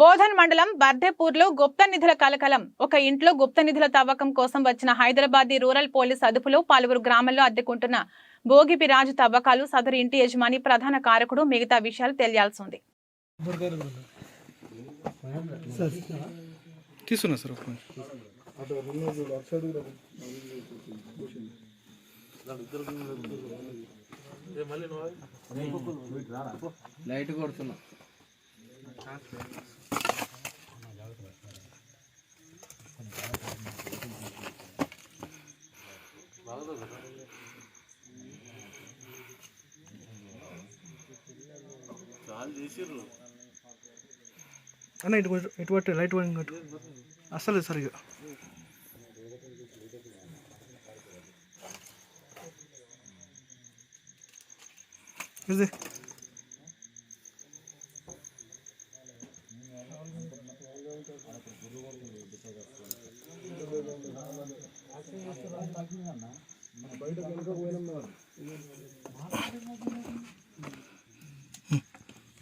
బోధన్ మండలం బర్దెపూర్లో గుప్త నిధుల కలకలం. ఒక ఇంట్లో గుప్త నిధుల తవ్వకం కోసం వచ్చిన హైదరాబాద్ రూరల్ పోలీస్ అదుపులో పలువురు గ్రామాల్లో అద్దెకుంటున్న భోగిపి రాజు తవ్వకాలు సదరు ఇంటి యజమాని ప్రధాన కారకుడు మిగతా విషయాలు తెలియాల్సి ఉంది. లైట్ కొడుతున్నా. అన్న ఇటు కొంచెం ఇటు పట్టు లైట్ పని కొట్టు. అస్సలు సరిగా. ఇది. అన్న బయట కనుక పోయినాం